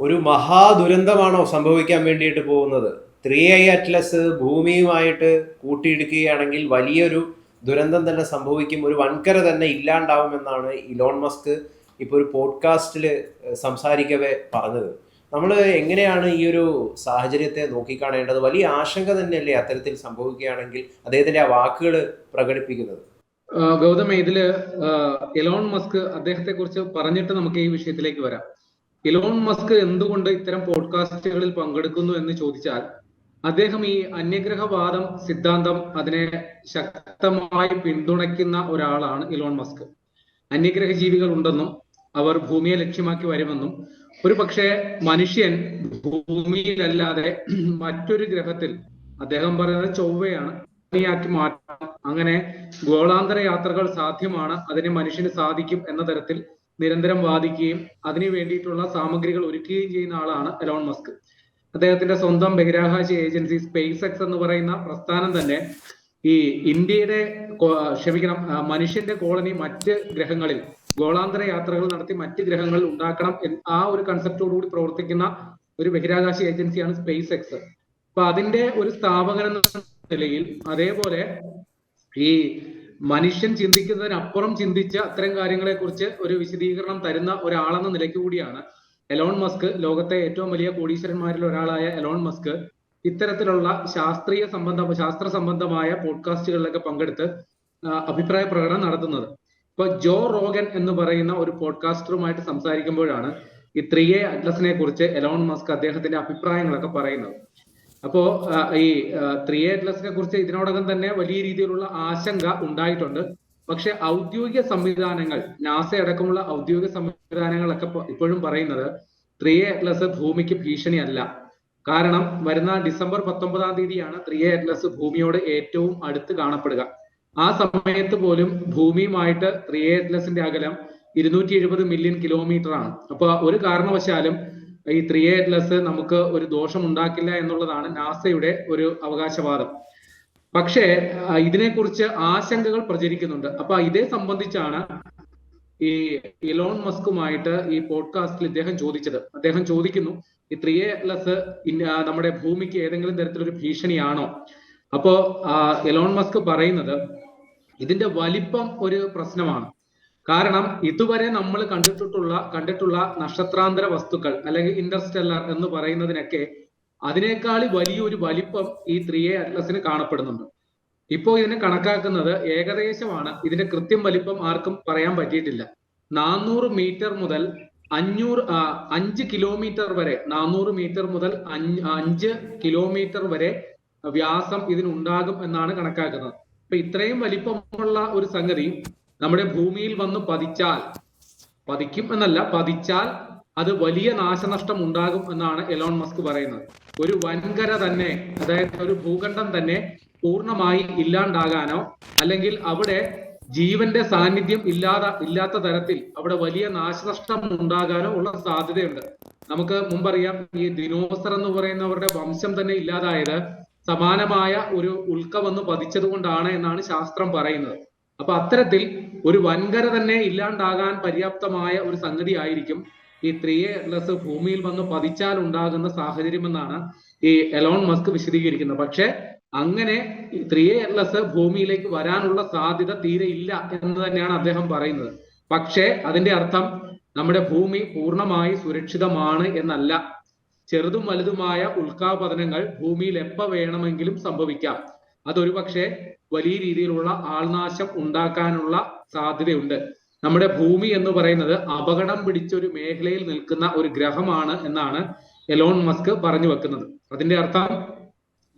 ഒരു മഹാദുരന്തമാണോ സംഭവിക്കാൻ വേണ്ടിയിട്ട് പോകുന്നത്? ത്രീ ഐ അറ്റ്ലസ് ഭൂമിയുമായിട്ട് കൂട്ടിയിടിക്കുകയാണെങ്കിൽ വലിയൊരു ദുരന്തം തന്നെ സംഭവിക്കും. ഒരു വൻകര തന്നെ ഇല്ലാണ്ടാവുമെന്നാണ് ഇലോൺ മസ്ക് ഇപ്പോൾ ഒരു പോഡ്കാസ്റ്റിൽ സംസാരിക്കവേ പറഞ്ഞത്. നമ്മൾ എങ്ങനെയാണ് ഈ ഒരു സാഹചര്യത്തെ നോക്കിക്കാണേണ്ടത്? വലിയ ആശങ്ക തന്നെയല്ലേ അത്തരത്തിൽ സംഭവിക്കുകയാണെങ്കിൽ അദ്ദേഹത്തിന്റെ ആ വാക്കുകൾ പ്രകടിപ്പിക്കുന്നത്? ഗൗതം ഇതിൽ എലോൺ മസ്ക് അദ്ദേഹത്തെ കുറിച്ച് പറഞ്ഞിട്ട് നമുക്ക് ഈ വിഷയത്തിലേക്ക് വരാം. എലോൺ മസ്ക് എന്തുകൊണ്ട് ഇത്തരം പോഡ്കാസ്റ്റുകളിൽ പങ്കെടുക്കുന്നു എന്ന് ചോദിച്ചാൽ അദ്ദേഹം ഈ അന്യഗ്രഹവാദം സിദ്ധാന്തം അതിനെ ശക്തമായി പിന്തുണയ്ക്കുന്ന ഒരാളാണ് ഇലോൺ മസ്ക്. അന്യഗ്രഹ ജീവികൾ ഉണ്ടെന്നും അവർ ഭൂമിയെ ലക്ഷ്യമാക്കി വരുമെന്നും ഒരു പക്ഷേ മനുഷ്യൻ ഭൂമിയിലല്ലാതെ മറ്റൊരു ഗ്രഹത്തിൽ അദ്ദേഹം പറയുന്നത് ചൊവ്വയാണ് ഭൂമിയാക്കി മാറ്റാം അങ്ങനെ ഗോളാന്തര യാത്രകൾ സാധ്യമാണ് അതിനെ മനുഷ്യന് സാധിക്കും എന്ന തരത്തിൽ നിരന്തരം വാദിക്കുകയും അതിനു വേണ്ടിയിട്ടുള്ള സാമഗ്രികൾ ഒരുക്കുകയും ചെയ്യുന്ന ആളാണ് എലോൺ മസ്ക്. അദ്ദേഹത്തിന്റെ സ്വന്തം ബഹിരാകാശ ഏജൻസി സ്പേസ് എക്സ് എന്ന് പറയുന്ന പ്രസ്ഥാനം തന്നെ ഈ ഇന്ത്യയുടെ ക്ഷമിക്കണം മനുഷ്യന്റെ കോളനി മറ്റ് ഗ്രഹങ്ങളിൽ ഗോളാന്തര യാത്രകൾ നടത്തി മറ്റ് ഗ്രഹങ്ങളിൽ ഉണ്ടാക്കണം ആ ഒരു കൺസെപ്റ്റോടുകൂടി പ്രവർത്തിക്കുന്ന ഒരു ബഹിരാകാശ ഏജൻസിയാണ് സ്പേസ് എക്സ് അപ്പൊ അതിന്റെ ഒരു സ്ഥാപകൻ എന്ന നിലയിൽ അതേപോലെ ഈ മനുഷ്യൻ ചിന്തിക്കുന്നതിനപ്പുറം ചിന്തിച്ച അത്തരം കാര്യങ്ങളെ കുറിച്ച് ഒരു വിശദീകരണം തരുന്ന ഒരാളെന്ന നിലയ്ക്ക് കൂടിയാണ് എലോൺ മസ്ക്. ലോകത്തെ ഏറ്റവും വലിയ കോടീശ്വരന്മാരിൽ ഒരാളായ എലോൺ മസ്ക് ഇത്തരത്തിലുള്ള ശാസ്ത്രീയ സംബന്ധ ശാസ്ത്ര സംബന്ധമായ പോഡ്കാസ്റ്റുകളിലൊക്കെ പങ്കെടുത്ത് അഭിപ്രായ പ്രകടനം നടത്തുന്നത്. ഇപ്പൊ ജോ റോഗൻ എന്ന് പറയുന്ന ഒരു പോഡ്കാസ്റ്ററുമായിട്ട് സംസാരിക്കുമ്പോഴാണ് ഈ ത്രീ എ അറ്റ്ലസിനെ കുറിച്ച് എലോൺ മസ്ക് അദ്ദേഹത്തിന്റെ അഭിപ്രായങ്ങളൊക്കെ പറയുന്നത്. അപ്പോ ഈ ത്രീ അറ്റ്ലസിനെ കുറിച്ച് ഇതിനോടകം തന്നെ വലിയ രീതിയിലുള്ള ആശങ്ക ഉണ്ടായിട്ടുണ്ട്. പക്ഷെ ഔദ്യോഗിക സംവിധാനങ്ങൾ നാസ അടക്കമുള്ള ഔദ്യോഗിക സംവിധാനങ്ങളൊക്കെ ഇപ്പൊ- ഇപ്പോഴും പറയുന്നത് ത്രീ അറ്റ്ലസ് ഭൂമിക്ക് ഭീഷണിയല്ല. കാരണം വരുന്ന ഡിസംബർ പത്തൊമ്പതാം തീയതിയാണ് ത്രീ അറ്റ്ലസ് ഭൂമിയോട് ഏറ്റവും അടുത്ത് കാണപ്പെടുക. ആ സമയത്ത് പോലും ഭൂമിയുമായിട്ട് ത്രീ അറ്റ്ലസിന്റെ അകലം ഇരുന്നൂറ്റി എഴുപത് മില്യൺ കിലോമീറ്റർ ആണ് അപ്പൊ ഒരു കാരണവശാലും ഈ ത്രീ എ അറ്റ്ലസ് നമുക്ക് ഒരു ദോഷം ഉണ്ടാക്കില്ല എന്നുള്ളതാണ് നാസയുടെ ഒരു അവകാശവാദം. പക്ഷേ ഇതിനെക്കുറിച്ച് ആശങ്കകൾ പ്രചരിക്കുന്നുണ്ട്. അപ്പൊ ഇതേ സംബന്ധിച്ചാണ് ഈ ഇലോൺ മസ്കുമായിട്ട് ഈ പോഡ്കാസ്റ്റിൽ ഇദ്ദേഹം ചോദിച്ചത്. അദ്ദേഹം ചോദിക്കുന്നു ഈ ത്രീ എ അറ്റ്ലസ് നമ്മുടെ ഭൂമിക്ക് ഏതെങ്കിലും തരത്തിലൊരു ഭീഷണിയാണോ? അപ്പോ എലോൺ മസ്ക് പറയുന്നത് ഇതിന്റെ വലിപ്പം ഒരു പ്രശ്നമാണ്. കാരണം ഇതുവരെ നമ്മൾ കണ്ടിട്ടുള്ള കണ്ടിട്ടുള്ള നക്ഷത്രാന്തര വസ്തുക്കൾ അല്ലെങ്കിൽ ഇന്റർസ്റ്റെല്ലർ എന്ന് പറയുന്നതിനൊക്കെ അതിനേക്കാൾ വലിയൊരു വലിപ്പം ഈ ത്രീ എ അറ്റ്ലസിന് കാണപ്പെടുന്നുണ്ട്. ഇപ്പോൾ ഇതിനെ കണക്കാക്കുന്നത് ഏകദേശമാണ്. ഇതിന്റെ കൃത്യം വലിപ്പം ആർക്കും പറയാൻ പറ്റിയിട്ടില്ല. നാനൂറ് മീറ്റർ മുതൽ അഞ്ഞൂറ് അഞ്ച് കിലോമീറ്റർ വരെ നാനൂറ് മീറ്റർ മുതൽ അഞ്ച് കിലോമീറ്റർ വരെ വ്യാസം ഇതിനുണ്ടാകും എന്നാണ് കണക്കാക്കുന്നത്. അപ്പൊ ഇത്രയും വലിപ്പമുള്ള ഒരു സംഗതി നമ്മുടെ ഭൂമിയിൽ വന്ന് പതിച്ചാൽ പതിക്കും എന്നല്ല പതിച്ചാൽ അത് വലിയ നാശനഷ്ടം ഉണ്ടാകും എന്നാണ് എലോൺ മസ്ക് പറയുന്നത്. ഒരു വൻകര തന്നെ അതായത് ഒരു ഭൂഖണ്ഡം തന്നെ പൂർണമായി ഇല്ലാണ്ടാകാനോ അല്ലെങ്കിൽ അവിടെ ജീവന്റെ സാന്നിധ്യം ഇല്ലാതെ ഇല്ലാത്ത തരത്തിൽ അവിടെ വലിയ നാശനഷ്ടം ഉണ്ടാകാനോ ഉള്ള സാധ്യതയുണ്ട്. നമുക്ക് മുമ്പറിയാം ഈ ദിനോസർ എന്ന് പറയുന്നവരുടെ വംശം തന്നെ ഇല്ലാതായത് സമാനമായ ഒരു ഉൽക്ക വന്ന് പതിച്ചത് കൊണ്ടാണ് എന്നാണ് ശാസ്ത്രം പറയുന്നത്. അപ്പൊ അത്തരത്തിൽ ഒരു വൻകര തന്നെ ഇല്ലാണ്ടാകാൻ പര്യാപ്തമായ ഒരു സംഗതി ആയിരിക്കും ഈ ത്രീ എ ഭൂമിയിൽ വന്ന് പതിച്ചാൽ ഉണ്ടാകുന്ന സാഹചര്യം എന്നാണ് ഈ എലോൺ മസ്ക് വിശദീകരിക്കുന്നത്. പക്ഷെ അങ്ങനെ ത്രീ എ പ്ലസ് ഭൂമിയിലേക്ക് വരാനുള്ള സാധ്യത തീരെ ഇല്ല എന്ന് തന്നെയാണ് അദ്ദേഹം പറയുന്നത്. പക്ഷേ അതിന്റെ അർത്ഥം നമ്മുടെ ഭൂമി പൂർണമായി സുരക്ഷിതമാണ് എന്നല്ല. ചെറുതും വലുതുമായ ഉൽക്കാപതനങ്ങൾ ഭൂമിയിൽ എപ്പോ വേണമെങ്കിലും സംഭവിക്കാം. അതൊരു പക്ഷേ വലിയ രീതിയിലുള്ള ആൾനാശം ഉണ്ടാക്കാനുള്ള സാധ്യതയുണ്ട്. നമ്മുടെ ഭൂമി എന്ന് പറയുന്നത് അപകടം പിടിച്ച ഒരു മേഖലയിൽ നിൽക്കുന്ന ഒരു ഗ്രഹമാണ് എന്നാണ് എലോൺ മസ്ക് പറഞ്ഞു വെക്കുന്നത്. അതിന്റെ അർത്ഥം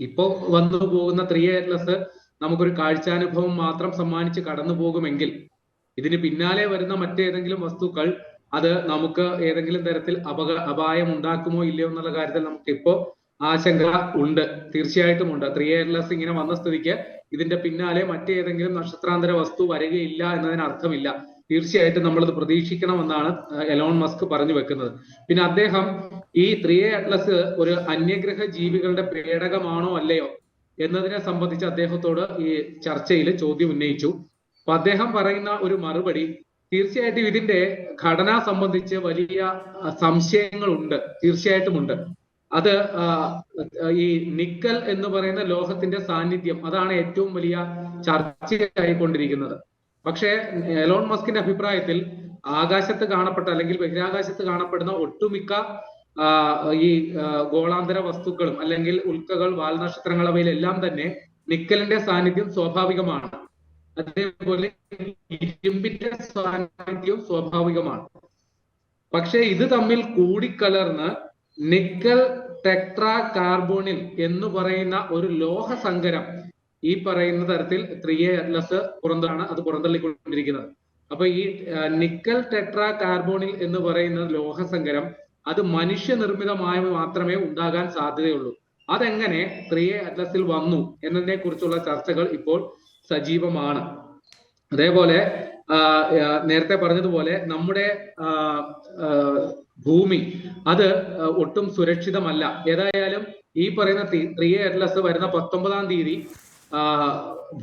ഇപ്പോ വന്നു പോകുന്ന ത്രീ എയർലെസ് നമുക്കൊരു കാഴ്ചാനുഭവം മാത്രം സമ്മാനിച്ച് കടന്നു പോകുമെങ്കിൽ ഇതിന് പിന്നാലെ വരുന്ന മറ്റേതെങ്കിലും വസ്തുക്കൾ അത് നമുക്ക് ഏതെങ്കിലും തരത്തിൽ അപക അപായം ഉണ്ടാക്കുമോ ഇല്ലയോ എന്നുള്ള കാര്യത്തിൽ നമുക്ക് ഇപ്പോ ആശങ്ക ഉണ്ട്. തീർച്ചയായിട്ടും ഉണ്ട്. ത്രീ എയർലെസ് ഇങ്ങനെ വന്ന സ്ഥിതിക്ക് ഇതിന്റെ പിന്നാലെ മറ്റേതെങ്കിലും നക്ഷത്രാന്തര വസ്തു വരികയില്ല എന്നതിന് അർത്ഥമില്ല. തീർച്ചയായിട്ടും നമ്മളത് പ്രതീക്ഷിക്കണമെന്നാണ് എലോൺ മസ്ക് പറഞ്ഞു വെക്കുന്നത്. പിന്നെ അദ്ദേഹം ഈ ത്രീ അറ്റ്ലസ് ഒരു അന്യഗ്രഹ ജീവികളുടെ പേടകമാണോ അല്ലയോ എന്നതിനെ സംബന്ധിച്ച് അദ്ദേഹത്തോട് ഈ ചർച്ചയിൽ ചോദ്യം ഉന്നയിച്ചു. അപ്പൊ അദ്ദേഹം പറയുന്ന ഒരു മറുപടി തീർച്ചയായിട്ടും ഇതിന്റെ ഘടന സംബന്ധിച്ച് വലിയ സംശയങ്ങളുണ്ട്. തീർച്ചയായിട്ടും ഉണ്ട്. അത് ഈ നിക്കൽ എന്ന് പറയുന്ന ലോഹത്തിന്റെ സാന്നിധ്യം അതാണ് ഏറ്റവും വലിയ ചർച്ചയായിക്കൊണ്ടിരിക്കുന്നത്. പക്ഷേ എലോൺ മസ്കിന്റെ അഭിപ്രായത്തിൽ ആകാശത്ത് കാണപ്പെട്ട അല്ലെങ്കിൽ ബഹിരാകാശത്ത് കാണപ്പെടുന്ന ഒട്ടുമിക്ക ഈ ഗോളാന്തര വസ്തുക്കളും അല്ലെങ്കിൽ ഉൽക്കകൾ വാൽനക്ഷത്രങ്ങൾ അവയിലെല്ലാം തന്നെ നിക്കലിന്റെ സാന്നിധ്യം സ്വാഭാവികമാണ്. അതേപോലെ ഇരുമ്പിന്റെ സാന്നിധ്യവും സ്വാഭാവികമാണ്. പക്ഷേ ഇത് തമ്മിൽ കൂടിക്കലർന്ന് നിക്കൽ ടെക്ട്രാ കാർബോണിൽ എന്ന് പറയുന്ന ഒരു ലോഹ സങ്കരം ഈ പറയുന്ന തരത്തിൽ ത്രീ എ അറ്റ്ലസ് പുറന്താണ് അത് പുറന്തള്ളിക്കൊണ്ടിരിക്കുന്നത്. അപ്പൊ ഈ നിക്കൽ ടെട്രാ കാർബോണിൽ എന്ന് പറയുന്ന ലോഹ ലോഹസങ്കരം അത് മനുഷ്യനിർമ്മിതമായ മാത്രമേ ഉണ്ടാകാൻ സാധ്യതയുള്ളൂ. അതെങ്ങനെ ത്രീ എ അറ്റ്ലസിൽ വന്നു എന്നതിനെ കുറിച്ചുള്ള ചർച്ചകൾ ഇപ്പോൾ സജീവമാണ്. അതേപോലെ നേരത്തെ പറഞ്ഞതുപോലെ നമ്മുടെ ഭൂമി അത് ഒട്ടും സുരക്ഷിതമല്ല. ഏതായാലും ഈ പറയുന്ന ത്രീ എഡ്ലസ് വരുന്ന പത്തൊമ്പതാം തീയതി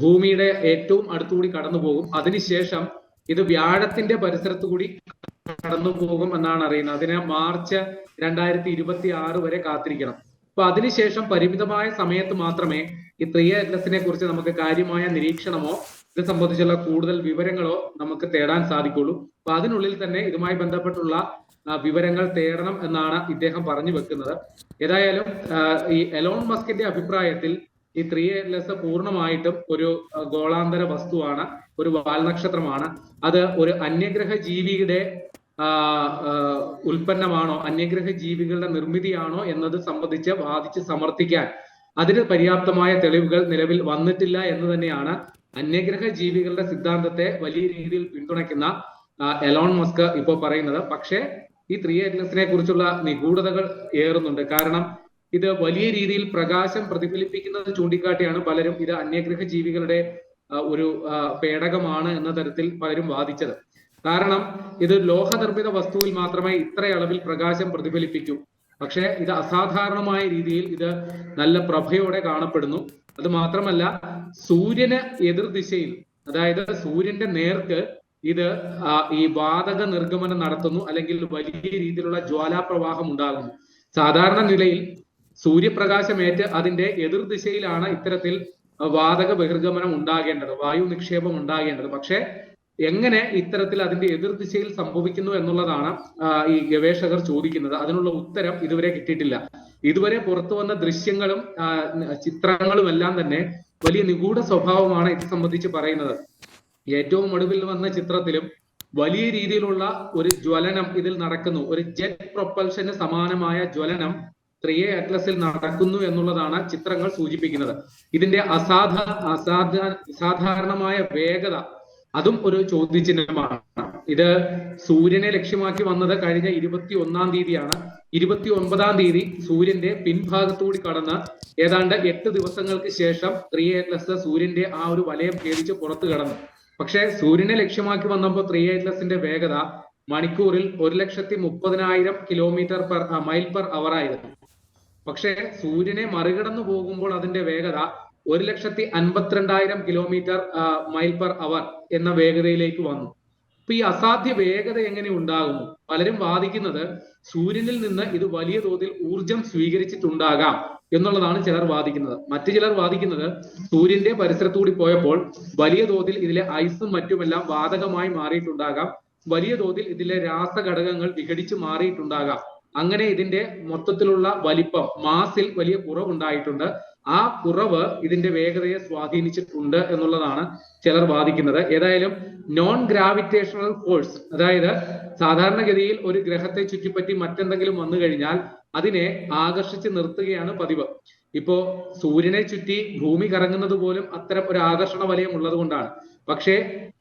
ഭൂമിയുടെ ഏറ്റവും അടുത്തുകൂടി കടന്നു പോകും അതിനുശേഷം ഇത് വ്യാഴത്തിന്റെ പരിസരത്ത് കൂടി കടന്നു പോകും എന്നാണ് അറിയുന്നത്. അതിനെ മാർച്ച് രണ്ടായിരത്തി ഇരുപത്തി ആറ് വരെ കാത്തിരിക്കണം. അപ്പൊ അതിനുശേഷം പരിമിതമായ സമയത്ത് മാത്രമേ ഈ ത്രീ അറ്റ്ലസിനെ കുറിച്ച് നമുക്ക് കാര്യമായ നിരീക്ഷണമോ ഇത് സംബന്ധിച്ചുള്ള കൂടുതൽ വിവരങ്ങളോ നമുക്ക് തേടാൻ സാധിക്കുള്ളൂ. അപ്പൊ അതിനുള്ളിൽ തന്നെ ഇതുമായി ബന്ധപ്പെട്ടുള്ള വിവരങ്ങൾ തേടണം എന്നാണ് ഇദ്ദേഹം പറഞ്ഞു വെക്കുന്നത്. ഏതായാലും ഈ എലോൺ മസ്കിന്റെ അഭിപ്രായത്തിൽ ഈ ത്രീ എസ് പൂർണമായിട്ടും ഒരു ഗോളാന്തര വസ്തുവാണ് ഒരു വാൽനക്ഷത്രമാണ് അത് ഒരു അന്യഗ്രഹ ജീവിയുടെ ഉൽപ്പന്നമാണോ അന്യഗ്രഹ ജീവികളുടെ നിർമ്മിതിയാണോ എന്നത് സംബന്ധിച്ച് വാദിച്ച് സമർത്ഥിക്കാൻ. അതിന് പര്യാപ്തമായ തെളിവുകൾ നിലവിൽ വന്നിട്ടില്ല എന്ന് തന്നെയാണ് അന്യഗ്രഹ ജീവികളുടെ സിദ്ധാന്തത്തെ വലിയ രീതിയിൽ പിന്തുണയ്ക്കുന്ന എലോൺ മസ്ക് ഇപ്പോൾ പറയുന്നത്. പക്ഷേ ഈ ത്രീ എഗ്ലസിനെ കുറിച്ചുള്ള നിഗൂഢതകൾ ഏറുന്നുണ്ട്. കാരണം ഇത് വലിയ രീതിയിൽ പ്രകാശം പ്രതിഫലിപ്പിക്കുന്നത് ചൂണ്ടിക്കാട്ടിയാണ് പലരും ഇത് അന്യഗ്രഹ ജീവികളുടെ ഒരു പേടകമാണ് എന്ന തരത്തിൽ പലരും വാദിച്ചത്. കാരണം ഇത് ലോഹനിർമ്മിത വസ്തുവിൽ മാത്രമേ ഇത്ര അളവിൽ പ്രകാശം പ്രതിഫലിപ്പിക്കൂ. പക്ഷേ ഇത് അസാധാരണമായ രീതിയിൽ ഇത് നല്ല പ്രഭയോടെ കാണപ്പെടുന്നു. അത് മാത്രമല്ല സൂര്യന് എതിർദിശയിൽ അതായത് സൂര്യന്റെ നേർക്ക് ഇത് ഈ വാതക നിർഗമനം നടത്തുന്നു അല്ലെങ്കിൽ വലിയ രീതിയിലുള്ള ജ്വാലാപ്രവാഹം ഉണ്ടാകുന്നു. സാധാരണ നിലയിൽ സൂര്യപ്രകാശമേറ്റ് അതിന്റെ എതിർദിശയിലാണ് ഇത്തരത്തിൽ വാതക ബഹിർഗമനം ഉണ്ടാകേണ്ടത് വായു നിക്ഷേപം ഉണ്ടാകേണ്ടത്. പക്ഷേ എങ്ങനെ ഇത്തരത്തിൽ അതിന്റെ എതിർദിശയിൽ സംഭവിക്കുന്നു എന്നുള്ളതാണ് ഈ ഗവേഷകർ ചോദിക്കുന്നത്. അതിനുള്ള ഉത്തരം ഇതുവരെ കിട്ടിയിട്ടില്ല. ഇതുവരെ പുറത്തു വന്ന ദൃശ്യങ്ങളും ചിത്രങ്ങളും എല്ലാം തന്നെ വലിയ നിഗൂഢ സ്വഭാവമാണ് ഇത് സംബന്ധിച്ച് പറയുന്നത്. ഏറ്റവും ഒടുവിൽ വന്ന ചിത്രത്തിലും വലിയ രീതിയിലുള്ള ഒരു ജ്വലനം ഇതിൽ നടക്കുന്നു. ഒരു ജെറ്റ് പ്രൊപ്പൽഷന് സമാനമായ ജ്വലനം ത്രീ എ അറ്റ്ലസിൽ നടക്കുന്നു എന്നുള്ളതാണ് ചിത്രങ്ങൾ സൂചിപ്പിക്കുന്നത്. ഇതിന്റെ അസാധാ അസാധാ അസാധാരണമായ വേഗത അതും ഒരു ചോദ്യചിഹ്നമാണ്. ഇത് സൂര്യനെ ലക്ഷ്യമാക്കി വന്നത് കഴിഞ്ഞ ഇരുപത്തി ഒന്നാം തീയതിയാണ്. ഇരുപത്തി ഒൻപതാം തീയതി സൂര്യന്റെ പിൻഭാഗത്തുകൂടി കടന്ന് ഏതാണ്ട് എട്ട് ദിവസങ്ങൾക്ക് ശേഷം ത്രീ എറ്റ്ലസ് സൂര്യന്റെ ആ ഒരു വലയം ഭേദിച്ച് പുറത്തു കടന്നു. പക്ഷെ സൂര്യനെ ലക്ഷ്യമാക്കി വന്നപ്പോൾ ത്രീ എറ്റ്ലസിന്റെ വേഗത മണിക്കൂറിൽ ഒരു ലക്ഷത്തി മുപ്പതിനായിരം kilometre per mile per hour ആയിരുന്നു. പക്ഷെ സൂര്യനെ മറികടന്നു പോകുമ്പോൾ അതിന്റെ വേഗത ഒരു ലക്ഷത്തി അൻപത്തിരണ്ടായിരം കിലോമീറ്റർ മൈൽ പെർ അവർ എന്ന വേഗതയിലേക്ക് വന്നു. അപ്പൊ ഈ അസാധ്യ വേഗത എങ്ങനെ ഉണ്ടാകുന്നു? പലരും വാദിക്കുന്നത് സൂര്യനിൽ നിന്ന് ഇത് വലിയ തോതിൽ ഊർജം സ്വീകരിച്ചിട്ടുണ്ടാകാം എന്നുള്ളതാണ് ചിലർ വാദിക്കുന്നത്. മറ്റു ചിലർ വാദിക്കുന്നത് സൂര്യന്റെ പരിസരത്തുകൂടി പോയപ്പോൾ വലിയ തോതിൽ ഇതിലെ ഐസും മറ്റുമെല്ലാം വാതകമായി മാറിയിട്ടുണ്ടാകാം. വലിയ തോതിൽ ഇതിലെ രാസഘടകങ്ങൾ വിഘടിച്ചു മാറിയിട്ടുണ്ടാകാം. അങ്ങനെ ഇതിന്റെ മൊത്തത്തിലുള്ള വലിപ്പം മാസിൽ വലിയ കുറവുണ്ടായിട്ടുണ്ട്. ആ കുറവ് ഇതിന്റെ വേഗതയെ സ്വാധീനിച്ചിട്ടുണ്ട് എന്നുള്ളതാണ് ചിലർ വാദിക്കുന്നത്. ഏതായാലും നോൺ ഗ്രാവിറ്റേഷണൽ ഫോഴ്സ് അതായത് സാധാരണഗതിയിൽ ഒരു ഗ്രഹത്തെ ചുറ്റിപ്പറ്റി മറ്റെന്തെങ്കിലും വന്നു കഴിഞ്ഞാൽ അതിനെ ആകർഷിച്ച് നിർത്തുകയാണ് പതിവ്. ഇപ്പോ സൂര്യനെ ചുറ്റി ഭൂമി കറങ്ങുന്നത് പോലും അത്തരം ഒരു ആകർഷണ വലയം ഉള്ളത് കൊണ്ടാണ്. പക്ഷേ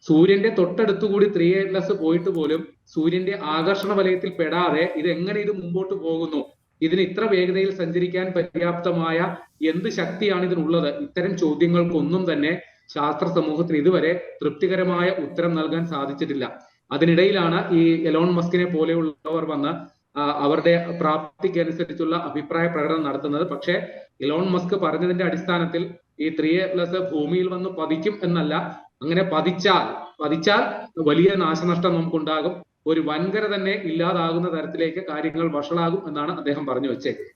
സൂര്യന്റെ തൊട്ടടുത്തുകൂടി ത്രീ എ പ്ലസ് പോയിട്ട് പോലും സൂര്യന്റെ ആകർഷണ വലയത്തിൽ പെടാതെ ഇത് എങ്ങനെ ഇത് മുമ്പോട്ട് പോകുന്നു? ഇതിന് ഇത്ര വേഗതയിൽ സഞ്ചരിക്കാൻ പര്യാപ്തമായ എന്ത് ശക്തിയാണ് ഇതിനുള്ളത് ഇത്തരം ചോദ്യങ്ങൾക്കൊന്നും തന്നെ ശാസ്ത്ര സമൂഹത്തിന് ഇതുവരെ തൃപ്തികരമായ ഉത്തരം നൽകാൻ സാധിച്ചിട്ടില്ല. അതിനിടയിലാണ് ഈ എലോൺ മസ്കിനെ പോലെയുള്ളവർ വന്ന് അവരുടെ പ്രാപ്തിക്ക് അനുസരിച്ചുള്ള അഭിപ്രായ പ്രകടനം നടത്തുന്നത്. പക്ഷേ ഇലോൺ മസ്ക് പറഞ്ഞതിന്റെ അടിസ്ഥാനത്തിൽ ഈ ത്രീ പ്ലസ് ഭൂമിയിൽ വന്ന് പതിക്കും എന്നല്ല അങ്ങനെ പതിച്ചാൽ പതിച്ചാൽ വലിയ നാശനഷ്ടം നമുക്കുണ്ടാകും. ഒരു വൻകര തന്നെ ഇല്ലാതാകുന്ന തരത്തിലേക്ക് കാര്യങ്ങൾ വഷളാകും എന്നാണ് അദ്ദേഹം പറഞ്ഞു വെച്ചേക്കുന്നത്